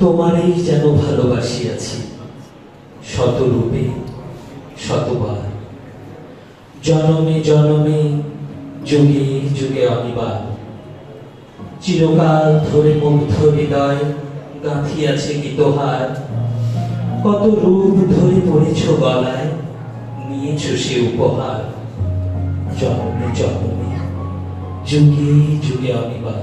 তোমারই যেন ভালোবাসিয়াছি। শতরূপে, শতবার। জনমে জনমে, যুগে যুগে অনিবার। চিরকাল ধরে মুগ্ধ হৃদয় গাঁথিয়াছে গীতহার কত রূপ ধরে পড়েছ গলায়, নিয়েছ সে উপহার। জন্মে জন্মে, যুগে যুগে অনিবার।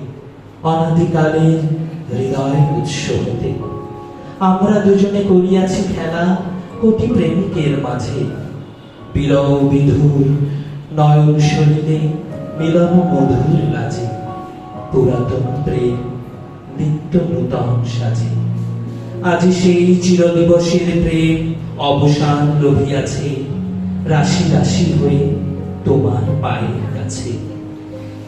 অনাদিকালের হৃদয় উৎস হতে আমরা দুজনে করিয়াছি খেলা কোটি প্রেমিকের মাঝে। বিরহ বিধুর নয়ন শরীরে মিলন মধুর লাজে। পুরাতন প্রেম নিত্য নূতন সাজে। আজি সেই চিরদিবসের প্রেম অবসান লভিয়াছে। রাশি রাশি হয়ে তোমার পায়ের কাছে।